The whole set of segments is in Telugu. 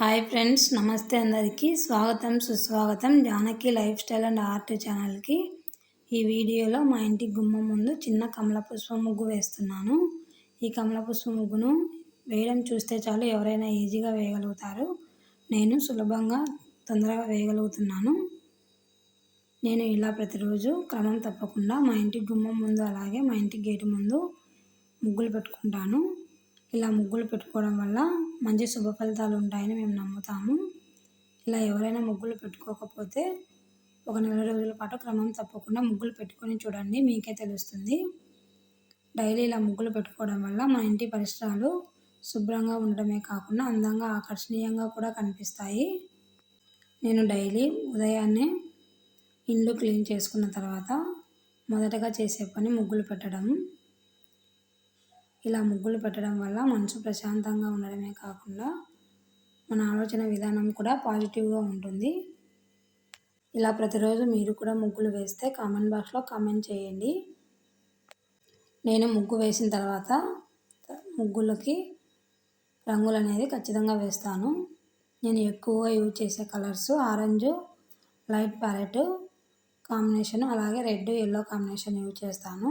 హాయ్ ఫ్రెండ్స్ నమస్తే అందరికీ. స్వాగతం సుస్వాగతం Janaki life style and art ఛానల్కి. ఈ వీడియోలో మా ఇంటి గుమ్మం ముందు చిన్న కమల పుష్ప ముగ్గు వేస్తున్నాను. ఈ కమల పుష్ప ముగ్గును వేయడం చూస్తే చాలు ఎవరైనా ఈజీగా వేయగలుగుతారు. నేను సులభంగా తొందరగా వేయగలుగుతున్నాను. నేను ఇలా ప్రతిరోజు క్రమం తప్పకుండా మా ఇంటి గుమ్మం ముందు అలాగే మా ఇంటి గేటు ముందు ముగ్గులు పెట్టుకుంటాను. ఇలా ముగ్గులు పెట్టుకోవడం వల్ల మంచి శుభ ఫలితాలు ఉంటాయని మేము నమ్ముతాము. ఇలా ఎవరైనా ముగ్గులు పెట్టుకోకపోతే ఒక నెల రోజుల పాటు క్రమం తప్పకుండా ముగ్గులు పెట్టుకొని చూడండి మీకే తెలుస్తుంది. డైలీ ఇలా ముగ్గులు పెట్టుకోవడం వల్ల మా ఇంటి పరిసరాలు శుభ్రంగా ఉండడమే కాకుండా అందంగా ఆకర్షణీయంగా కూడా కనిపిస్తాయి. నేను డైలీ ఉదయాన్నే ఇల్లు క్లీన్ చేసుకున్న తర్వాత మొదటగా చేసే పని ముగ్గులు పెట్టడం. ఇలా ముగ్గులు పెట్టడం వల్ల మనసు ప్రశాంతంగా ఉండడమే కాకుండా మన ఆలోచన విధానం కూడా పాజిటివ్గా ఉంటుంది. ఇలా ప్రతిరోజు మీరు కూడా ముగ్గులు వేస్తే కామెంట్ బాక్స్లో కామెంట్ చేయండి. నేను ముగ్గు వేసిన తర్వాత ముగ్గులకి రంగులు అనేది ఖచ్చితంగా వేస్తాను. నేను ఎక్కువగా యూజ్ చేసే colours orange light parrot combination అలాగే రెడ్ ఎల్లో కాంబినేషన్ యూజ్ చేస్తాను.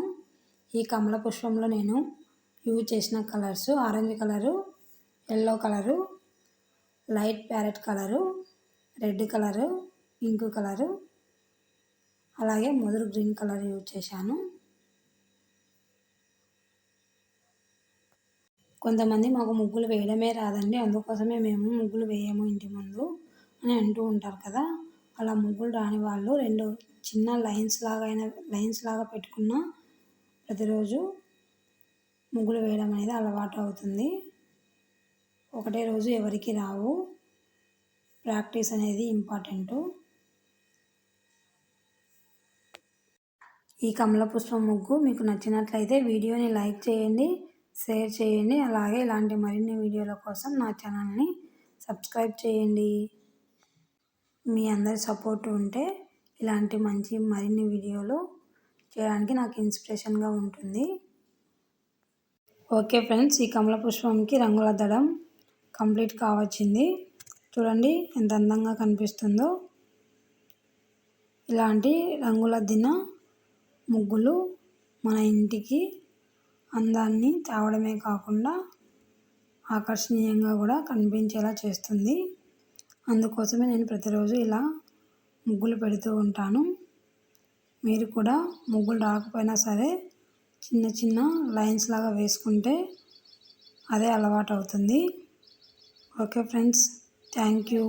ఈ కమల పుష్పంలో నేను యూజ్ చేసిన colours orange colour yellow colour light parrot colour red colour pink colour. అలాగే ముదురు గ్రీన్ కలర్ యూజ్ చేశాను. కొంతమంది మాకు ముగ్గులు వేయడమే రాదండి. అందుకోసమే మేము ముగ్గులు వేయము ఇంటి ముందు అని అంటూ ఉంటారు కదా. అలా ముగ్గులు రాని వాళ్ళు రెండు చిన్న లైన్స్ లాగా అయినా లైన్స్ లాగా పెట్టుకున్న ప్రతిరోజు ముగ్గులు వేయడం అనేది అలవాటు అవుతుంది ఒకటే రోజు ఎవరికి రావు. ప్రాక్టీస్ అనేది ఇంపార్టెంటు. ఈ కమల పుష్పం ముగ్గు మీకు నచ్చినట్లయితే వీడియోని లైక్ చేయండి షేర్ చేయండి అలాగే ఇలాంటి మరిన్ని వీడియోల కోసం నా ఛానల్ని సబ్స్క్రైబ్ చేయండి. మీ అందరి సపోర్ట్ ఉంటే ఇలాంటి మంచి మరిన్ని వీడియోలు చేయడానికి నాకు ఇన్స్పిరేషన్గా ఉంటుంది. ఓకే ఫ్రెండ్స్ ఈ కమల పుష్పంకి రంగుల దడం కంప్లీట్ కావచ్చింది. చూడండి ఎంత అందంగా కనిపిస్తుందో. ఇలాంటి రంగుల దిన ముగ్గులు మన ఇంటికి అందాన్ని తేవడమే కాకుండా ఆకర్షణీయంగా కూడా కనిపించేలా చేస్తుంది. అందుకోసమే నేను ప్రతిరోజు ఇలా ముగ్గులు పెడుతూ ఉంటాను. మీరు కూడా ముగ్గులు రాకపోయినా సరే చిన్న చిన్న లైన్స్ లాగా వేసుకుంటే అదే అలవాటు అవుతుంది. Okay friends thank you.